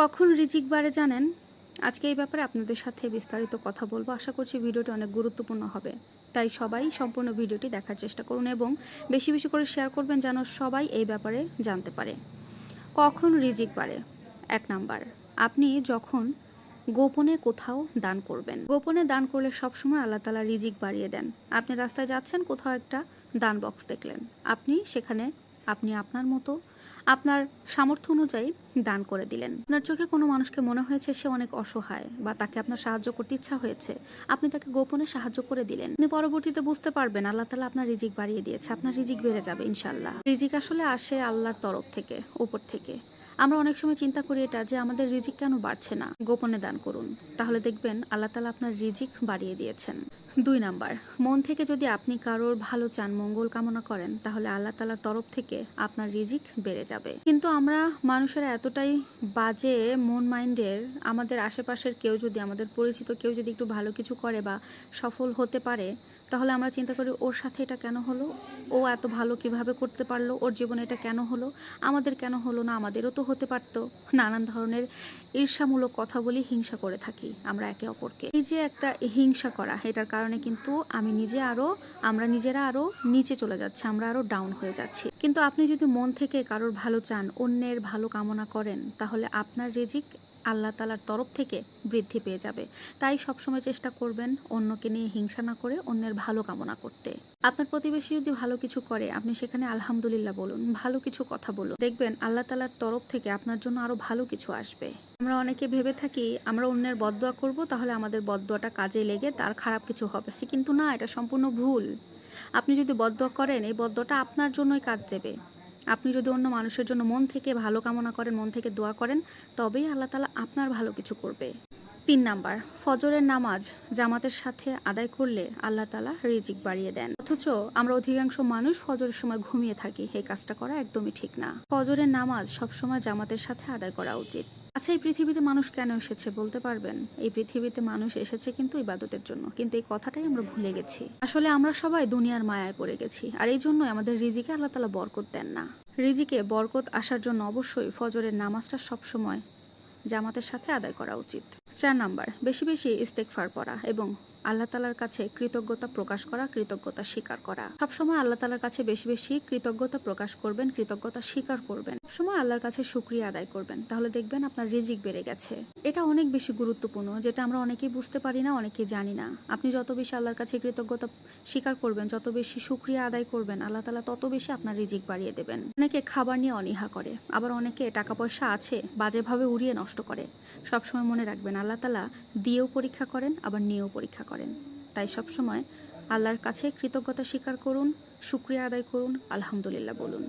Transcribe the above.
কখন রিজিক বাড়ে জানেন? আজকে এই ব্যাপারে আপনাদের সাথে বিস্তারিত কথা বলব। আশা করছি ভিডিওটি অনেক গুরুত্বপূর্ণ হবে। তাই সবাই সম্পূর্ণ ভিডিওটি দেখার চেষ্টা করুন এবং বেশি বেশি করে শেয়ার করবেন যেন সবাই এই ব্যাপারে জানতে পারে। কখন রিজিক বাড়ে? এক নাম্বার, আপনি যখন গোপনে কোথাও দান করবেন। গোপনে দান করলে সবসময় আল্লাহ তালা রিজিক বাড়িয়ে দেন। আপনি রাস্তায় যাচ্ছেন, কোথাও একটা দান বক্স দেখলেন। আপনি সেখানে, আপনি আপনার মতো আপনার সামর্থ্য অনুযায়ী দান করে দিলেন। আপনার চোখে কোনো মানুষকে মনে হয়েছে সে অনেক অসহায় বা তাকে আপনার সাহায্য করতে ইচ্ছা হয়েছে? আপনি তাকে গোপনে সাহায্য করে দিলেন। আপনি পরবর্তীতে বুঝতে পারবেন আল্লাহ তালা আপনার রিজিক বাড়িয়ে দিয়েছে। আপনার রিজিক বেড়ে যাবে ইনশাল্লাহ রিজিক আসলে আসে আল্লাহর তরফ থেকে, উপর থেকে। আমরা অনেক সময় চিন্তা করি এটা যে আমাদের রিজিক কেন বাড়ছে না? গোপনে দান করুন। তাহলে দেখবেন আল্লাহ তালা আপনার রিজিক বাড়িয়ে দিয়েছেন। দুই নাম্বার, মন থেকে যদি আপনি কারোর ভালো চান, মঙ্গল কামনা করেন, তাহলে আল্লাহ তালার তরফ থেকে আপনার রিজিক বেড়ে যাবে। কিন্তু আমরা মানুষেরা এতটাই বাজে মন মাইন্ডের, আমাদের আশেপাশের কেউ যদি, আমাদের পরিচিত কেউ যদি একটু ভালো কিছু করে বা সফল হতে পারে তাহলে আমরা চিন্তা করি, ওর সাথে এটা কেন হলো? ও এত ভালো কীভাবে করতে পারল? ওর জীবনে এটা কেন হলো? আমাদের কেন হলো না? আমাদেরও তো হতে পারতো। নানান ধরনের ঈর্ষামূলক কথা বলি হিংসা করে থাকি আমরা একে অপরকে। এই যে একটা হিংসা করা, এটার কারণে কিন্তু আমি নিজে আরও, আমরা নিজেরা আরও নিচে চলে যাচ্ছি, আমরা আরও ডাউন হয়ে যাচ্ছি। কিন্তু আপনি যদি মন থেকে কারোর ভালো চান, অন্যের ভালো কামনা করেন, তাহলে আপনার রিজিক আল্লাহ তালার তরফ থেকে বৃদ্ধি পেয়ে যাবে। তাই সবসময় চেষ্টা করবেন অন্যকে নিয়ে হিংসা না করে অন্যের ভালো কামনা করতে। আপনার প্রতিবেশী যদি ভালো কিছু করে, আপনি সেখানে আলহামদুলিল্লাহ বলুন, ভালো কিছু কথা বলুন। দেখবেন আল্লাহ তালার তরফ থেকে আপনার জন্য আরও ভালো কিছু আসবে। আমরা অনেকে ভেবে থাকি, আমরা অন্যের বদদোয়া করব, তাহলে আমাদের বদদোয়াটা কাজে লেগে তার খারাপ কিছু হবে। কিন্তু না, এটা সম্পূর্ণ ভুল। আপনি যদি বদদোয়া করেন, এই বদদোয়াটা আপনার জন্যই কাজ দেবে। আপনি যদি অন্য মানুষের জন্য মন থেকে ভালো কামনা করেন, মন থেকে দোয়া করেন, তবেই আল্লাহ তালা আপনার ভালো কিছু করবে। তিন নাম্বার, ফজরের নামাজ জামাতের সাথে আদায় করলে আল্লাহ তালা রিজিক বাড়িয়ে দেন। অথচ আমরা অধিকাংশ মানুষ ফজরের সময় ঘুমিয়ে থাকি, এই কাজটা করা একদমই ঠিক না। ফজরের নামাজ সবসময় জামাতের সাথে আদায় করা উচিত। আচ্ছা এই পৃথিবীতে মানুষ কেন এসেছে বলতে পারবেন? এই পৃথিবীতে মানুষ এসেছে কিন্তু ইবাদতের জন্য। কিন্তু এই কথাটাই আমরা ভুলে গেছি। আসলে আমরা সবাই দুনিয়ার মায়ায় পড়ে গেছি, আর এই জন্যই আমাদের রিজিকে আল্লাহ তালা বরকত দেন না। রিজিকে বরকত আসার জন্য অবশ্যই ফজরের নামাজটা সবসময় জামাতের সাথে আদায় করা উচিত। চার নাম্বার, বেশি বেশি ইস্তেকফার পড়া এবং আল্লাহ তালার কাছে কৃতজ্ঞতা প্রকাশ করা, কৃতজ্ঞতা স্বীকার করা। সবসময় আল্লাহ তালার কাছে বেশি বেশি কৃতজ্ঞতা প্রকাশ করবেন, কৃতজ্ঞতা স্বীকার করবেন। সবসময় আল্লাহর কাছে সুক্রিয়া আদায় করবেন। তাহলে দেখবেন আপনার রিজিক বেড়ে গেছে। এটা অনেক বেশি গুরুত্বপূর্ণ, যেটা আমরা অনেকেই বুঝতে পারি না, অনেকেই জানি না। আপনি যত বেশি আল্লাহর কাছে কৃতজ্ঞতা স্বীকার করবেন, যত বেশি সুক্রিয়া আদায় করবেন, আল্লাহ তালা তত বেশি আপনার রিজিক বাড়িয়ে দেবেন। অনেকে খাবার নিয়ে অনীহা করে, আবার অনেকে টাকা পয়সা আছে, বাজেভাবে উড়িয়ে নষ্ট করে। সবসময় মনে রাখবেন, আল্লাহ তালা দিয়েও পরীক্ষা করেন, আবার নিয়েও পরীক্ষা করেন। তাই সবসময় আল্লাহর কাছে কৃতজ্ঞতা স্বীকার করুন শুক্রিয়া আদায় করুন আলহামদুলিল্লাহ বলুন।